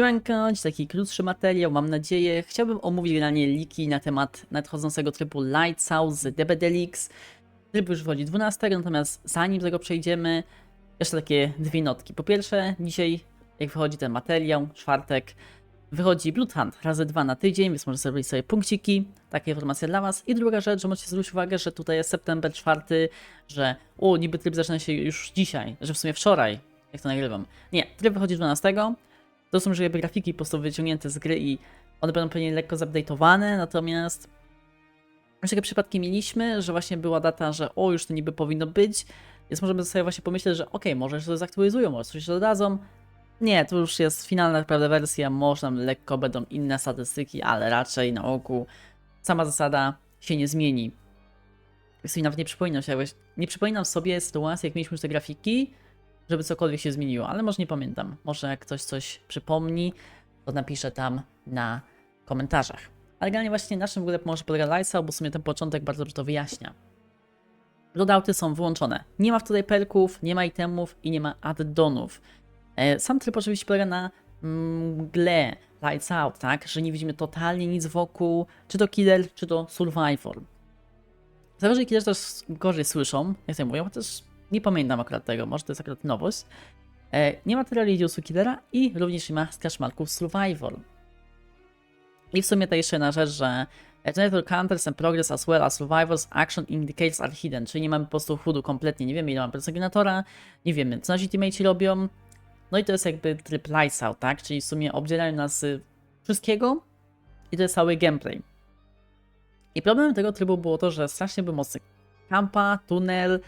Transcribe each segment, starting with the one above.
Siemanko, taki krótszy materiał, mam nadzieję. Chciałbym omówić generalnie liki na temat nadchodzącego trybu Lights Out z DBDLX. Tryb już wchodzi 12, natomiast zanim do tego przejdziemy, jeszcze takie dwie notki. Po pierwsze, dzisiaj, jak wychodzi ten materiał, czwartek, wychodzi Blood razy dwa na tydzień, więc możecie zrobić sobie punkciki. Taka informacja dla Was. I druga rzecz, że możecie zwrócić uwagę, że tutaj jest september 4, że o, niby tryb zaczyna się już dzisiaj, że w sumie wczoraj, jak to nagrywam. Nie, tryb wychodzi 12. To są już jakby grafiki po prostu wyciągnięte z gry i one będą pewnie lekko zupdate'owane, natomiast już takie przypadki mieliśmy, że właśnie była data, że o, już to niby powinno być, więc możemy sobie właśnie pomyśleć, że okej, może się to zaktualizują, może coś jeszcze dodadzą. Nie, to już jest finalna naprawdę wersja, może tam lekko będą inne statystyki, ale raczej na ogół sama zasada się nie zmieni. Sobie nawet nie przypominam się, nie przypominam sobie sytuacji, jak mieliśmy już te grafiki, żeby cokolwiek się zmieniło, ale może nie pamiętam. Może jak ktoś coś przypomni, to napiszę tam na komentarzach. Ale generalnie właśnie na czym w ogóle może polega Lightsail, bo w sumie ten początek bardzo dobrze to wyjaśnia. Loadouty są wyłączone. Nie ma tutaj perków, nie ma itemów i nie ma add-onów. E, Sam tryb oczywiście polega na mm, mgle, lights out, tak? Że nie widzimy totalnie nic wokół, czy to killer, czy to survivor. Zależy, killerzy też gorzej słyszą, jak sobie mówią, chociaż nie pamiętam akurat tego, może to jest akurat nowość. E, nie ma tyle Radiusu Killera i również nie ma skaszmalków Survivor. I w sumie to jeszcze jedna rzecz, że Generator counters and progress as well as survivors action indicators are hidden, czyli nie mamy po prostu hudu kompletnie, nie wiemy ile mamy procent generatora, nie wiemy co nasi teammates robią. No i to jest jakby tryb lights out, tak? Czyli w sumie obdzielają nas z wszystkiego i to jest cały gameplay. I problemem tego trybu było to, że strasznie był mocny kampa, tunel,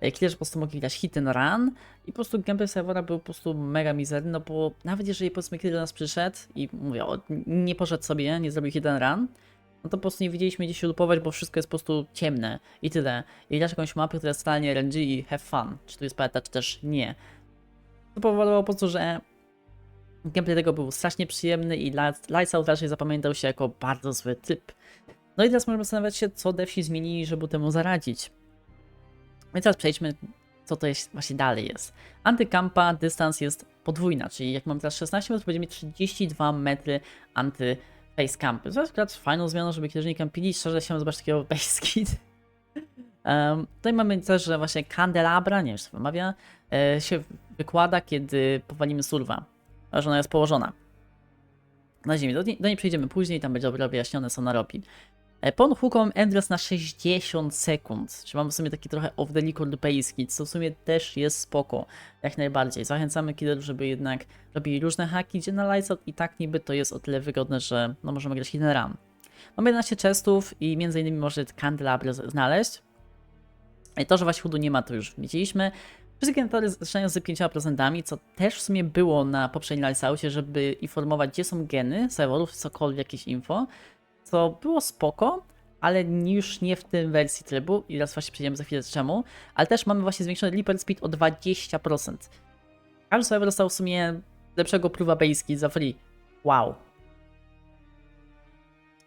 killerzy po prostu mogli grać hit and run i po prostu gameplay serwera był po prostu mega mizerny, no bo nawet jeżeli powiedzmy killer do nas przyszedł i mówię, o, nie poszedł sobie, nie zrobił hit and run, no to po prostu nie widzieliśmy gdzie się lupować, bo wszystko jest po prostu ciemne i tyle. I grasz jakąś mapę, która jest totalnie RNG i have fun, czy tu jest paleta, czy też nie. To powodowało po prostu, że gameplay tego był strasznie przyjemny i Lights Out raczej zapamiętał się jako bardzo zły tryb. No i teraz możemy zastanawiać się, co devsi zmienili, żeby temu zaradzić. Więc teraz przejdźmy, co to jest właśnie dalej jest. Antykampa dystans jest podwójna, czyli jak mam teraz 16 metrów, będziemy mieć 32 metry anty face campy. To jest akurat fajną zmianą, żeby kiedyś nie kampili. Szczerze się zobaczyć takiego base kit. Um, tutaj mamy też, że właśnie kandelabra, nie wiem, czy to wymawia, e, się wykłada, kiedy powalimy surwa, że ona jest położona na ziemi. Do, do niej przejdziemy później, tam będzie wyjaśnione, co ona robi. E, Pon hooką Endless na 60 sekund, czyli mamy w sumie taki trochę off the record kit, co w sumie też jest spoko, jak najbardziej. Zachęcamy killerów, żeby jednak robili różne haki, gdzie na i tak niby to jest o tyle wygodne, że no możemy grać hidden run. Mamy 11 chestów i między innymi może candelabry z- znaleźć. I to, że właśnie hudu nie ma, to już widzieliśmy. Wszystkie generatory zaczynają z 5%, co też w sumie było na poprzednim Lightsaucie, żeby informować, gdzie są geny serwerów, cokolwiek, jakieś info, co było spoko, ale już nie w tym wersji trybu i raz właśnie przejdziemy za chwilę czemu, ale też mamy właśnie zwiększony Leaper Speed o 20%. Każdy serwer dostał w sumie lepszego próba basic za free. Wow.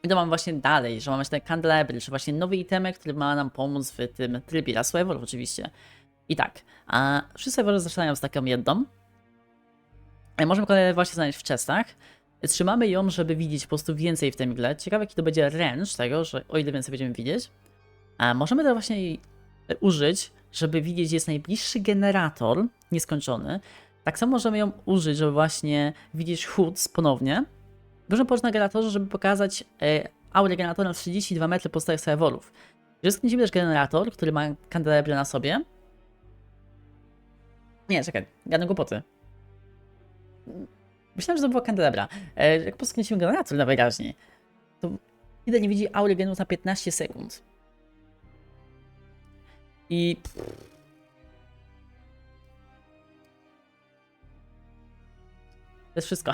I to mamy właśnie dalej, że mamy te candelabry, czy właśnie nowy itemek, który ma nam pomóc w tym trybie dla serwerów oczywiście. I tak, a wszyscy serwery zaczynają z taką jedną. E, Możemy kolejne właśnie znaleźć w chestach. Trzymamy ją, żeby widzieć po prostu więcej w tym grze. Ciekawe jaki to będzie range tego, że o ile więcej będziemy widzieć. A możemy to właśnie e, użyć, żeby widzieć jest najbliższy generator nieskończony. Tak samo możemy ją użyć, żeby właśnie widzieć hoods ponownie. Możemy położyć na generatorze, żeby pokazać e, aurę generatora na 32 metry pozostałych serwerów. Jeżeli skręcimy też generator, który ma kandelabrę na sobie. Nie, czekaj, gadam głupoty. Myślałem, że to była kandelabra. E, jak po prostu skręcimy generator najwyraźniej, to kiedy nie widzi aury genu na 15 sekund. I... To jest wszystko.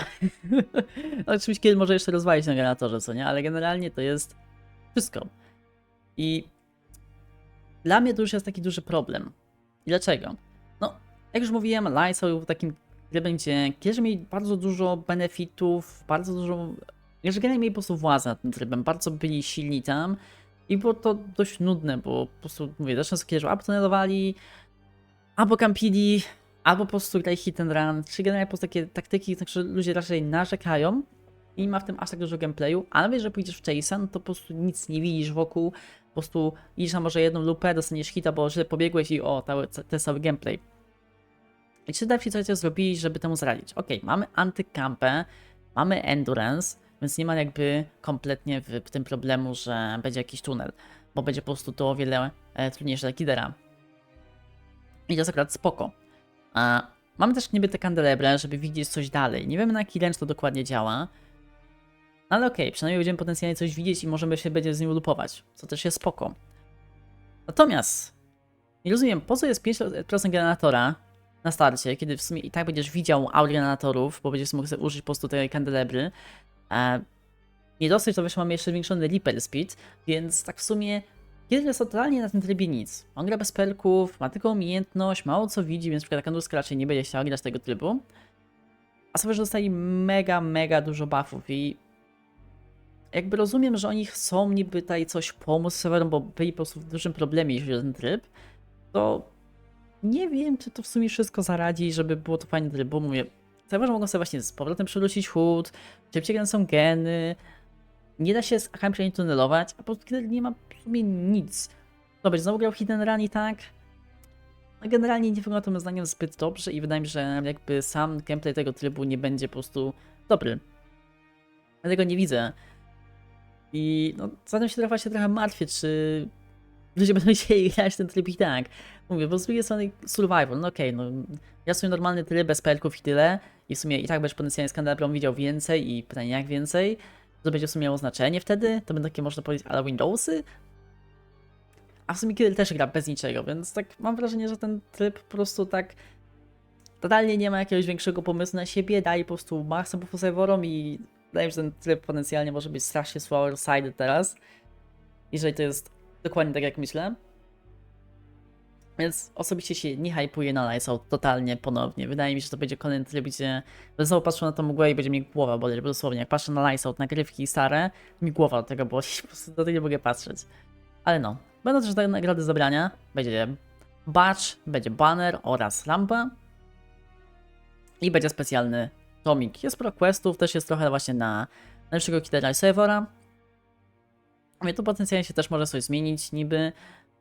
no, oczywiście kiedy może jeszcze rozwalić na generatorze, co nie? Ale generalnie to jest wszystko. I dla mnie to już jest taki duży problem. I dlaczego? No, jak już mówiłem, Lights był takim trybem, gdzie kiedyś mieli bardzo dużo benefitów, bardzo dużo... Że generalnie mieli po prostu władzę nad tym trybem, bardzo byli silni tam i było to dość nudne, bo po prostu, mówię, zresztą kiedyś albo tunelowali, albo kampili, albo po prostu graj hit and run, czy generalnie po prostu takie taktyki, na które ludzie raczej narzekają i nie ma w tym aż tak dużo gameplayu, a nawet jeżeli pójdziesz w Chase'a, no to po prostu nic nie widzisz wokół, po prostu idziesz na może jedną lupę, dostaniesz hita, bo źle pobiegłeś i o, to, to jest cały gameplay. I czy da się coś zrobić, żeby temu zaradzić? Ok, mamy antykampę, mamy endurance, więc nie ma jakby kompletnie w, w tym problemu, że będzie jakiś tunel, bo będzie po prostu to o wiele e, trudniejsze dla killera. I to jest akurat spoko. A mamy też niby te kandelebre, żeby widzieć coś dalej. Nie wiemy na jaki to dokładnie działa. Ale okej, przynajmniej będziemy potencjalnie coś widzieć i możemy się będzie z nim lupować, co też jest spoko. Natomiast nie rozumiem, po co jest 5% generatora na starcie, kiedy w sumie i tak będziesz widział aut generatorów, bo będziesz mógł użyć po prostu tej kandelebry. E, nie dosyć, to wyszło mamy jeszcze zwiększony Reaper Speed, więc tak w sumie kiedy jest totalnie na tym trybie nic. On gra bez perków, ma tylko umiejętność, mało co widzi, więc np. Kanduska raczej nie będzie chciał grać tego trybu. A sobie, że dostali mega, mega dużo buffów i jakby rozumiem, że oni chcą niby tutaj coś pomóc serwerom, bo byli po prostu w dużym problemie, jeśli chodzi o ten tryb, to nie wiem, czy to w sumie wszystko zaradzi, żeby było to fajny tryb, bo mówię, serwerzy mogą sobie właśnie z powrotem przywrócić chód, szybciej kręcą geny, nie da się z akami przynajmniej tunelować, a po prostu kiedy nie ma w sumie nic. Dobra, znowu grał Hidden Run i tak. No generalnie nie wygląda to moim zdaniem zbyt dobrze i wydaje mi się, że jakby sam gameplay tego trybu nie będzie po prostu dobry. Ja tego nie widzę. I no, zatem się trochę, się trochę martwię, czy ludzie będą chcieli grać ten tryb i tak. Mówię, bo z drugiej strony survival, no okej, no ja sobie normalny tryb bez pelków i tyle i w sumie i tak będziesz potencjalnie z kandelabrom widział więcej i pytanie jak więcej, to będzie w sumie miało znaczenie wtedy, to będą takie można powiedzieć ale Windowsy, a w sumie Kill też gra bez niczego, więc tak mam wrażenie, że ten tryb po prostu tak totalnie nie ma jakiegoś większego pomysłu na siebie, daje po prostu maksę po serwerom i wydaje mi się, że ten tryb potencjalnie może być strasznie slower-sided teraz, jeżeli to jest dokładnie tak jak myślę. Więc osobiście się nie hypuję na Lights Out totalnie ponownie. Wydaje mi się, że to będzie kolejny tryb, gdzie znowu patrzył na tą mgłę i będzie mi głowa boleć, bo dosłownie jak patrzę na Lights Out, nagrywki stare, mi głowa do tego boli, po prostu do tego nie mogę patrzeć. Ale no, będą też te nagrody zabrania. Będzie badge, będzie banner oraz lampa. I będzie specjalny tomik. Jest pro questów, też jest trochę właśnie na najlepszego killera i serwera. Mówię, tu potencjalnie się też może coś zmienić niby,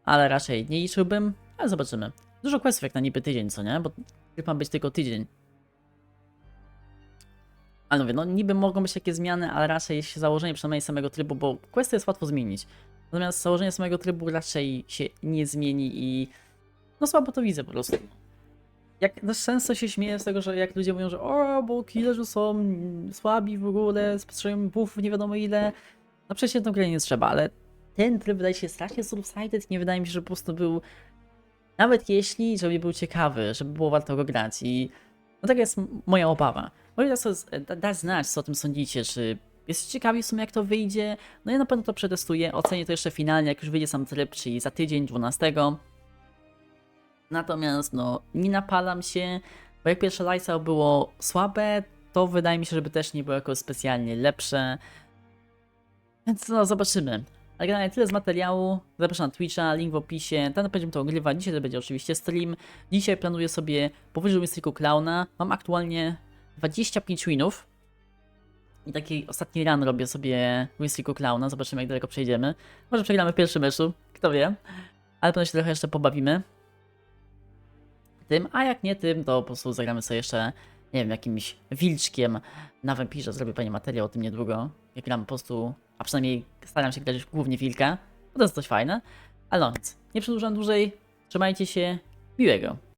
ale raczej nie liczyłbym, ale zobaczymy. Dużo questów jak na niby tydzień, co nie? Bo ma być tylko tydzień. Ale mówię, no niby mogą być takie zmiany, ale raczej się założenie przynajmniej samego trybu, bo questy jest łatwo zmienić. Natomiast założenie samego trybu raczej się nie zmieni i no słabo to widzę po prostu. Jak też często się śmieję z tego, że jak ludzie mówią, że o, bo killerzy są słabi w ogóle, sprzedają buffów nie wiadomo ile. No przecież tą grę nie trzeba, ale ten tryb wydaje się strasznie subsided, nie wydaje mi się, że po prostu był nawet jeśli, żeby był ciekawy, żeby było warto go grać i no taka jest moja obawa. Możecie sobie da- dać znać, co o tym sądzicie, czy jest ciekawi w sumie jak to wyjdzie. No ja na pewno to przetestuję, ocenię to jeszcze finalnie, jak już wyjdzie sam tryb, czyli za tydzień, 12. Natomiast no, nie napalam się, bo jak pierwsze Lights Out było słabe, to wydaje mi się, żeby też nie było jakoś specjalnie lepsze. Więc no, zobaczymy. Ale generalnie tyle z materiału. Zapraszam na Twitcha, link w opisie. Tam będziemy to ogrywać. Dzisiaj to będzie oczywiście stream. Dzisiaj planuję sobie powyżej Mystical Clowna. Mam aktualnie 25 winów. I taki ostatni run robię sobie Mystical Clowna. Zobaczymy jak daleko przejdziemy. Może przegramy w pierwszym meczu, kto wie. Ale pewno się trochę jeszcze pobawimy. Tym, a jak nie tym, to po prostu zagramy sobie jeszcze, nie wiem, jakimś wilczkiem na wampirze. Zrobię pani materiał o tym niedługo. Jak gram po prostu, a przynajmniej staram się grać głównie wilka, bo to jest coś fajne. Ale no nie przedłużam dłużej. Trzymajcie się, miłego.